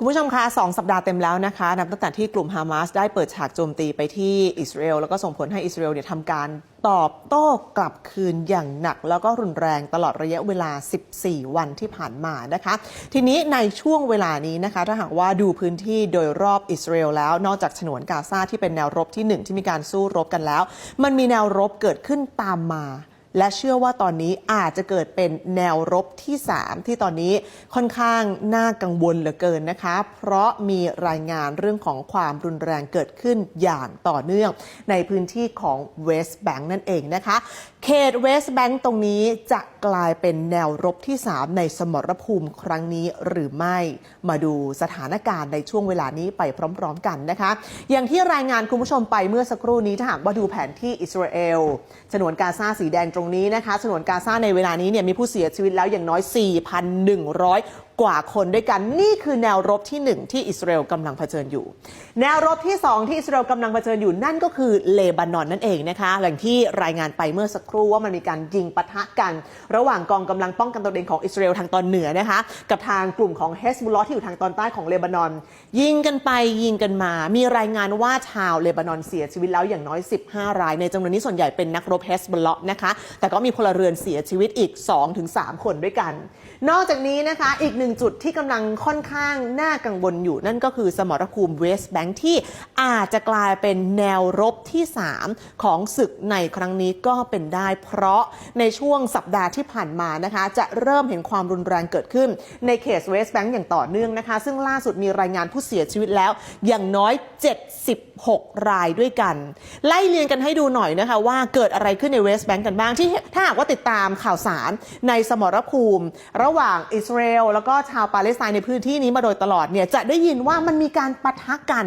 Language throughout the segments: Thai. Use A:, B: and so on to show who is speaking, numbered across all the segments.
A: คุณผู้ชมคะสองสัปดาห์เต็มแล้วนะคะ นับตั้งแต่ที่กลุ่มฮามาสได้เปิดฉากโจมตีไปที่อิสราเอลแล้วก็ส่งผลให้อิสราเอลเนี่ยทำการตอบโต้กลับคืนอย่างหนัก แล้วก็รุนแรงตลอดระยะเวลา 14 วันที่ผ่านมานะคะ ทีนี้ในช่วงเวลานี้นะคะ ถ้าหากว่าดูพื้นที่โดยรอบอิสราเอลแล้ว นอกจากฉนวนกาซาที่เป็นแนวรบที่หนึ่งที่มีการสู้รบกันแล้ว มันมีแนวรบเกิดขึ้นตามมา และเชื่อว่าตอนนี้อาจจะเกิดเป็นแนวรบที่ 3 ที่ตอนนี้ค่อนข้างน่ากังวลเหลือเกินนะคะ เพราะมีรายงานเรื่องของความรุนแรงเกิดขึ้นอย่างต่อเนื่อง ในพื้นที่ของเวสต์แบงค์นั่นเองนะคะ เขตเวสต์แบงค์ตรงนี้จะกลายเป็นแนวรบที่ 3 ในสมรภูมิครั้งนี้หรือไม่ มาดูสถานการณ์ในช่วงเวลานี้ไปพร้อม ๆ กันนะคะ อย่างที่รายงานคุณผู้ชมไปเมื่อสักครู่นี้ถ้าหากว่าดูแผนที่อิสราเอลฉนวนกาซาสีแดงตรงนี้นะคะฉนวนกาซาในเวลานี้เนี่ยมีผู้เสียชีวิตแล้วอย่างน้อย 4,100 กว่าคนด้วยกันนี่คือแนวรบที่ 1 ที่อิสราเอลกำลังเผชิญอยู่ แนวรบที่ 2 ที่อิสราเอลกำลังเผชิญอยู่นั่นก็คือเลบานอนนั่นเองนะคะหลังที่รายงานไปเมื่อสักครู่ว่ามันมีการยิงปะทะกัน ระหว่างกองกำลังป้องกันตนเองของอิสราเอลทางตอนเหนือนะคะกับทางกลุ่มของเฮสบุลลอที่อยู่ทางตอนใต้ของเลบานอน ยิงกันไปยิงกันมา มีรายงานว่าชาวเลบานอนเสียชีวิตแล้วอย่างน้อย 15 ราย ในจำนวนนี้ส่วนใหญ่เป็นนักรบเฮสบุลลอนะคะแต่ก็มีพลเรือนเสียชีวิตอีก 2-3 คนด้วยกัน นอกจากนี้นะคะอีกหนึ่งจุดที่กำลังค่อนข้างน่ากังวลอยู่ นั่นก็คือสมรภูมิเวสต์แบงค์ที่อาจจะกลายเป็นแนวรบที่ 3 ของศึกในครั้งนี้ก็เป็นได้เพราะในช่วงสัปดาห์ที่ผ่านมานะคะ จะเริ่มเห็นความรุนแรงเกิดขึ้นในเขตเวสต์แบงค์อย่างต่อเนื่องนะคะ ซึ่งล่าสุดมีรายงานผู้เสียชีวิตแล้วอย่างน้อย 76 รายด้วยกัน ไล่เรียงกันให้ดูหน่อยนะคะ ว่าเกิดอะไรขึ้นในเวสต์แบงค์กันบ้างที่ถ้าหากว่าติดตามข่าวสารในสมรภูมิ ระหว่างอิสราเอลแล้วก็ชาวปาเลสไตน์ในพื้นที่นี้มาโดยตลอดเนี่ยจะได้ยินว่ามันมีการปะทะกัน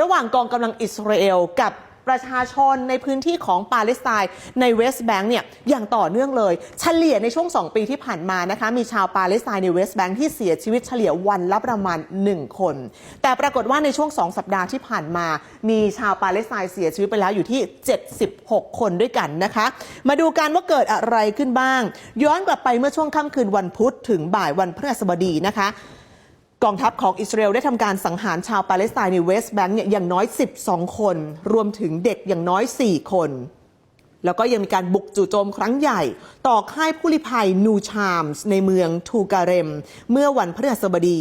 A: ระหว่างกองกำลังอิสราเอลกับ ประชาชนในพื้นที่ของปาเลสไตน์ในเวสต์แบงค์เนี่ยอย่างต่อเนื่องเลย เฉลี่ยในช่วง 2 ปีที่ผ่านมานะคะมีชาวปาเลสไตน์ในเวสต์แบงค์ที่เสียชีวิตเฉลี่ยวันละประมาณ 1 คน แต่ปรากฏว่าในช่วง 2 สัปดาห์ที่ผ่านมา มีชาวปาเลสไตน์เสียชีวิตไปแล้วอยู่ที่ 76 คนด้วยกันนะคะ มาดูกันว่าเกิดอะไรขึ้นบ้าง ย้อนกลับไปเมื่อช่วงค่ำคืนวันพุธถึงบ่ายวันพฤหัสบดีนะคะ กองทัพของอิสราเอลได้ทำการสังหารชาวปาเลสไตน์ในเวสต์แบงค์เนี่ยอย่างน้อย 12 คน รวมถึงเด็กอย่างน้อย 4 คน แล้วก็ยังมีการบุกจู่โจมครั้งใหญ่ ต่อค่ายผู้ลี้ภัยนูชามส์ในเมืองทูการ็มเมื่อวันพฤหัสบดี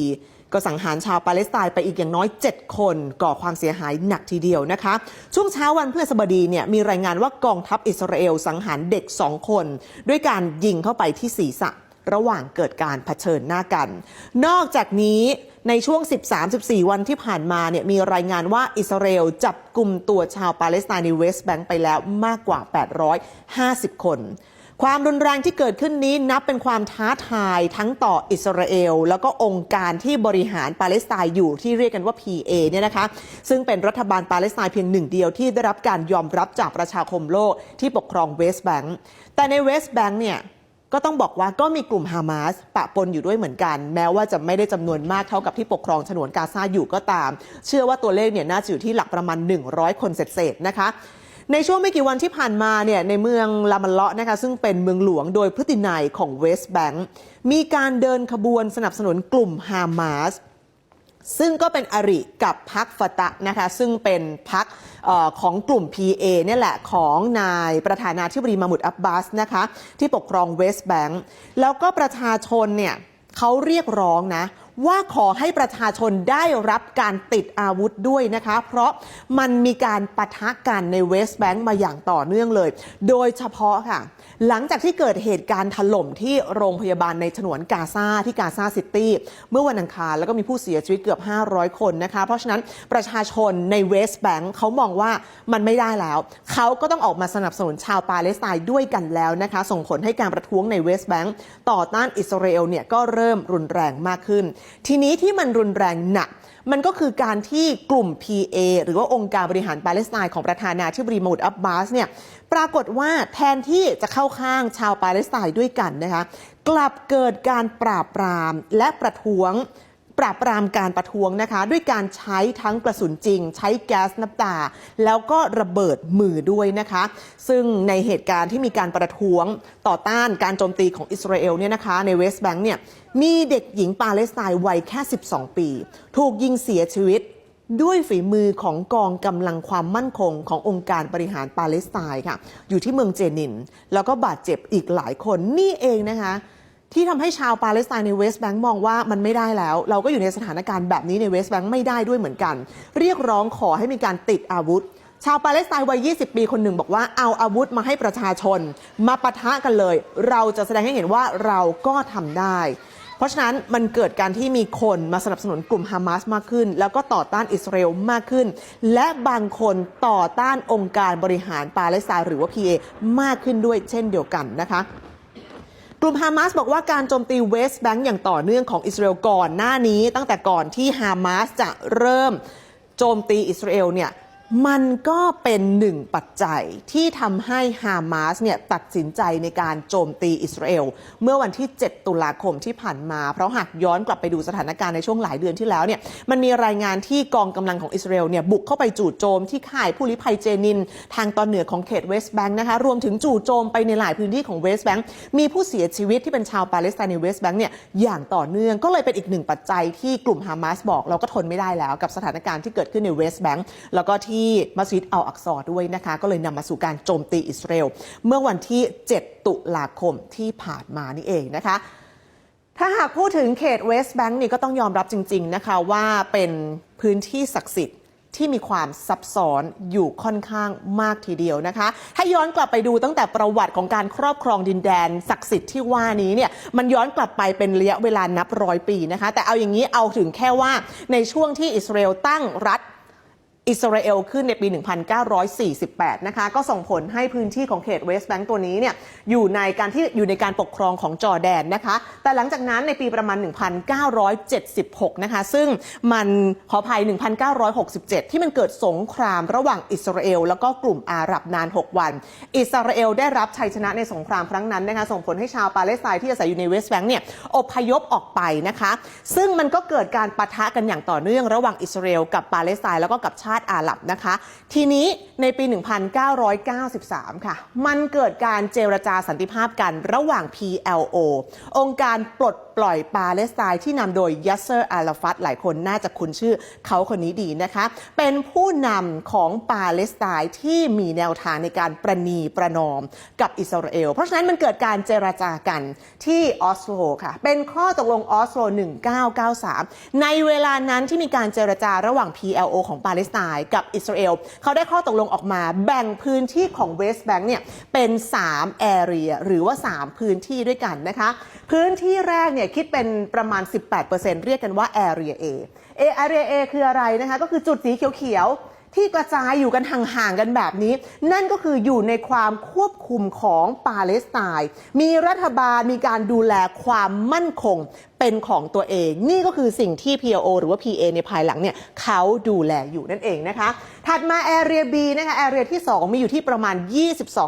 A: ก็สังหารชาวปาเลสไตน์ไปอีกอย่างน้อย 7 คน ก่อความเสียหายหนักทีเดียวนะคะ ช่วงเช้าวันพฤหัสบดีเนี่ยมีรายงานว่ากองทัพอิสราเอลสังหารเด็ก 2 คน ด้วยการยิงเข้าไปที่ศีรษะ ระหว่างเกิดการเผชิญหน้ากัน นอกจากนี้ในช่วง 13-14 วันที่ผ่านมาเนี่ยมีรายงานว่าอิสราเอลจับกลุ่มตัวชาวปาเลสไตน์ในเวสต์แบงค์ไปแล้วมากกว่า 850 คน ความรุนแรงที่เกิดขึ้นนี้นับเป็นความท้าทายทั้งต่ออิสราเอล แล้วก็องค์การที่บริหารปาเลสไตน์อยู่ที่เรียกกันว่า PA เนี่ยนะคะ ซึ่งเป็นรัฐบาลปาเลสไตน์เพียงหนึ่งเดียวที่ได้รับการยอมรับจากประชาคมโลกที่ปกครองเวสต์แบงค์แต่ในเวสต์แบงค์เนี่ย ก็ต้องบอกว่าก็มีกลุ่มฮามาสปะปนอยู่ด้วยเหมือนกัน แม้ว่าจะไม่ได้จำนวนมากเท่ากับที่ปกครองฉนวนกาซาอยู่ก็ตาม เชื่อว่าตัวเลขเนี่ยน่าจะอยู่ที่หลักประมาณ 100 คนเศษๆนะคะในช่วงไม่กี่วันที่ผ่านมาเนี่ยในเมืองลามันเลาะนะคะซึ่งเป็นเมืองหลวงโดยพฤตินัยของเวสต์แบงค์มีการเดินขบวนสนับสนุนกลุ่มฮามาส ซึ่งก็เป็นอริกับพักฟตะนะคะ ซึ่งเป็นพักของกลุ่ม PA เนี่ยแหละของนายประธานาธิบดีมามุดอับบาสนะคะ ที่ปกครองเวสต์แบงก์แล้วก็ประชาชนเนี่ยเขาเรียกร้องนะ ว่าขอให้ประชาชนได้รับการติดอาวุธด้วยนะคะ เพราะมันมีการปะทะกันในเวสต์แบงค์มาอย่างต่อเนื่องเลย โดยเฉพาะค่ะ หลังจากที่เกิดเหตุการณ์ถล่มที่โรงพยาบาลในฉนวนกาซาที่กาซาซิตี้เมื่อวันอังคารแล้วก็มีผู้เสียชีวิตเกือบ 500 คนนะคะ เพราะฉะนั้นประชาชนในเวสต์แบงค์เขามองว่ามันไม่ได้แล้ว เขาก็ต้องออกมาสนับสนุนชาวปาเลสไตน์ด้วยกันแล้วนะคะ ส่งผลให้การประท้วงในเวสต์แบงค์ต่อต้านอิสราเอลเนี่ยก็เริ่มรุนแรงมากขึ้นทีนี้ที่มันรุนแรงหนักมันก็คือการที่กลุ่ม PA หรือว่าองค์การบริหารปาเลสไตน์ของประธานาธิบดีมามุดอับบาสเนี่ยปรากฏว่าแทนที่จะเข้าข้างชาวปาเลสไตน์ด้วยกันนะคะ กลับเกิดการปราบปรามและประท้วง ปราบปรามการประท้วงนะคะ ด้วยการใช้ทั้งกระสุนจริง ใช้แก๊สน้ำตา แล้วก็ระเบิดมือด้วยนะคะ ซึ่งในเหตุการณ์ที่มีการประท้วงต่อต้านการโจมตีของอิสราเอลเนี่ยนะคะในเวสต์แบงค์เนี่ยมีเด็กหญิงปาเลสไตน์วัยแค่ 12 ปี ถูกยิงเสียชีวิตด้วยฝีมือของกองกำลังความมั่นคงขององค์การบริหารปาเลสไตน์ค่ะ อยู่ที่เมืองเจนิน แล้วก็บาดเจ็บอีกหลายคนนี่เองนะคะ ที่ทำให้ชาวปาเลสไตน์ในเวสต์แบงค์มองว่ามันไม่ได้แล้ว เราก็อยู่ในสถานการณ์แบบนี้ในเวสต์แบงค์ไม่ได้ด้วยเหมือนกัน เรียกร้องขอให้มีการติดอาวุธ ชาวปาเลสไตน์วัย 20 ปีคนหนึ่งบอกว่าเอาอาวุธมาให้ประชาชน มาปะทะกันเลย เราจะแสดงให้เห็นว่าเราก็ทำได้ เพราะฉะนั้นมันเกิดการที่มีคนมาสนับสนุนกลุ่มฮามาสมากขึ้น แล้วก็ต่อต้านอิสราเอลมากขึ้น และบางคนต่อต้านองค์การบริหารปาเลสไตน์หรือว่า PA มากขึ้นด้วยเช่นเดียวกันนะคะ กลุ่มฮามาสบอกว่าการโจมตีเวสต์แบงก์อย่างต่อเนื่องของอิสราเอลก่อนหน้านี้ ตั้งแต่ก่อนที่ฮามาสจะเริ่มโจมตีอิสราเอลเนี่ย มันก็เป็นหนึ่งปัจจัยที่ทำให้ฮามาสเนี่ยตัดสินใจในการโจมตีอิสราเอล เมื่อวันที่ 7 ตุลาคมที่ผ่านมา เพราะหากย้อนกลับไปดูสถานการณ์ในช่วงหลายเดือนที่แล้วเนี่ยมันมีรายงานที่กองกำลังของอิสราเอลเนี่ยบุกเข้าไปจู่โจมที่ค่ายผู้ลี้ภัยเจนิน ทางตอนเหนือของเขตเวสต์แบงค์นะคะรวมถึงจู่โจมไปในหลายพื้นที่ของเวสต์แบงค์มีผู้เสียชีวิตที่เป็นชาวปาเลสไตน์ในเวสต์แบงค์เนี่ยอย่างต่อเนื่องก็เลยเป็นอีกหนึ่งปัจจัยที่กลุ่มฮามาสบอกเราก็ทนไม่ได้แล้วกับสถานการณ์ที่เกิดขึ้นในเวสต์แบงค์แล้วก็ที่มัสยิดอัลอักซอร์ด้วยนะคะ ก็เลยนำมาสู่การโจมตีอิสราเอลเมื่อวันที่ 7 ตุลาคมที่ผ่านมานี่เองนะคะ ถ้าหากพูดถึงเขตเวสต์แบงค์นี่ก็ต้องยอมรับจริง ๆ นะคะว่าเป็นพื้นที่ศักดิ์สิทธิ์ที่มีความซับซ้อนอยู่ค่อนข้างมากทีเดียวนะคะ ถ้าย้อนกลับไปดูตั้งแต่ประวัติของการครอบครองดินแดนศักดิ์สิทธิ์ที่ว่านี้เนี่ยมันย้อนกลับไปเป็นระยะเวลานับร้อยปีนะคะ แต่เอาอย่างนี้เอาถึงแค่ว่าในช่วงที่อิสราเอลตั้งรัฐ อิสราเอลขึ้นในปี 1948 นะคะ ก็ส่งผลให้พื้นที่ของเขตเวสต์แบงก์ตัวนี้เนี่ยอยู่ในการที่อยู่ในการปกครองของจอร์แดนนะคะ แต่หลังจากนั้นในปีประมาณ 1976 นะคะ ซึ่งมันขออภัย 1967 ที่มันเกิดสงครามระหว่างอิสราเอลแล้วก็กลุ่มอาหรับนาน 6 วัน อิสราเอลได้รับชัยชนะในสงครามครั้งนั้นนะคะ ส่งผลให้ชาวปาเลสไตน์ที่อาศัยอยู่ในเวสต์แบงก์เนี่ยอพยพออกไปนะคะ ซึ่งมันก็เกิดการปะทะกันอย่างต่อเนื่องระหว่างอิสราเอลกับปาเลสไตน์แล้วก็กับชาติอาหรับนะคะ ทีนี้ในปี 1993 ค่ะ มันเกิดการเจรจาสันติภาพกันระหว่าง PLO องค์การปลดปล่อยปาเลสไตน์ที่นำโดยยัสเซอร์อาลาฟัตหลายคนน่าจะคุ้นชื่อเขาคนนี้ดีนะคะ เป็นผู้นำของปาเลสไตน์ที่มีแนวทางในการประนีประนอมกับอิสราเอล เพราะฉะนั้นมันเกิดการเจรจากันที่ออสโลค่ะ เป็นข้อตกลงออสโล 1993 ในเวลานั้นที่มีการเจรจาระหว่าง PLO ของปาเลสไตน์กับอิสราเอลเขาได้ข้อตกลงออกมาแบ่งพื้นที่ของเวสต์แบงค์เนี่ยเป็น3 area หรือว่า 3 พื้นที่ด้วยกันนะคะ พื้นที่แรกเนี่ยคิดเป็นประมาณ 18%เรียกกันว่า area A เอ area A คืออะไรนะคะ ก็คือจุดสีเขียวที่กระจายอยู่กันห่างๆกันแบบนี้ นั่นก็คืออยู่ในความควบคุมของปาเลสไตน์มีรัฐบาลมีการดูแลความมั่นคง เป็นของตัวเอง นี่ก็คือสิ่งที่ PLO หรือว่า PA ในภายหลังเนี่ยเขาดูแลอยู่นั่นเองนะคะ ถัดมา Area B นะคะ Area ที่ 2 มีอยู่ที่ประมาณ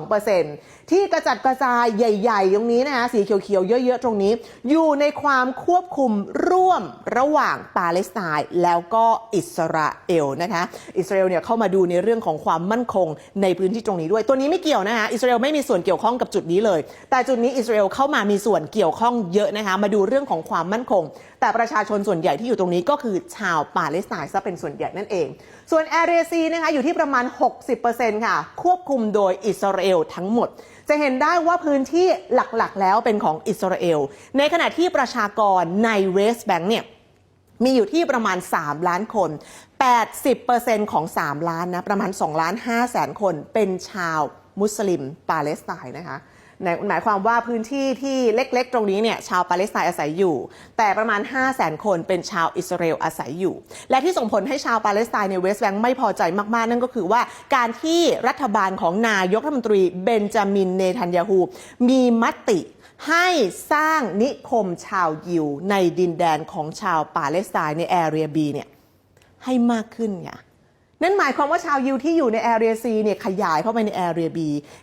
A: 22%ที่กระจัดกระจายใหญ่ๆ ตรงนี้นะคะสีเขียวๆ เยอะๆ ตรงนี้ อยู่ในความควบคุมร่วมระหว่างปาเลสไตน์แล้วก็อิสราเอลนะคะอิสราเอลเนี่ยเข้ามาดูในเรื่องของความมั่นคงในพื้นที่ตรงนี้ด้วย ตัวนี้ไม่เกี่ยวนะคะอิสราเอลไม่มีส่วนเกี่ยวข้องกับจุดนี้เลย แต่จุดนี้อิสราเอลเข้ามามีส่วนเกี่ยวข้องเยอะนะคะมาดูเรื่องของความมั่นคง แต่ประชาชนส่วนใหญ่ที่อยู่ตรงนี้ก็คือชาวปาเลสไตน์ซะเป็นส่วนใหญ่นั่นเอง ส่วนแอเรียซีนะคะอยู่ที่ประมาณ 60%ค่ะ ควบคุมโดยอิสราเอลทั้งหมด จะเห็นได้ว่าพื้นที่หลักๆ แล้วเป็นของอิสราเอล ในขณะที่ประชากรในเวสต์แบงค์เนี่ยมีอยู่ที่ประมาณ 3 ล้านคน 80%ของ 3 ล้านนะ ประมาณ 2 ล้าน5แสนคนเป็นชาวมุสลิมปาเลสไตน์นะคะ หมายความว่าพื้นที่ที่เล็กๆ ตรงนี้เนี่ยชาวปาเลสไตน์อาศัยอยู่ แต่ประมาณ 5 0 0แสนคนเป็นชาวอิสราเอลอาศัยอยู่ และที่ส่งผลให้ชาวปาเลสไตน์ในเวสต์แบงค์ไม่พอใจมากๆ นั่นก็คือว่าการที่รัฐบาลของนายกรัฐมนตรีเบนจามินเนทันยาฮูมีมติให้สร้างนิคมชาวยิวในดินแดนของชาวปาเลสไตน์ในแอเรียบีเนี่ยให้มากขึ้นไง นั่นหมายความว่าชาวยิวที่อยู่ในแอเรีย C เนี่ยขยายเข้าไปในแอเรีย B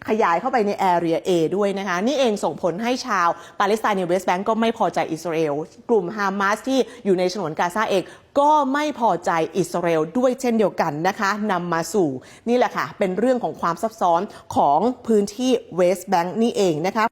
A: ขยายเข้าไปในแอเรีย A ด้วยนะคะ นี่เองส่งผลให้ชาวปาเลสไตน์ในเวสต์แบงก์ก็ไม่พอใจอิสราเอล กลุ่มฮามาสที่อยู่ในฉนวนกาซาเองก็ไม่พอใจอิสราเอลด้วยเช่นเดียวกันนะคะนำมาสู่นี่แหละค่ะ เป็นเรื่องของความซับซ้อนของพื้นที่เวสต์แบงก์นี่เองนะคะ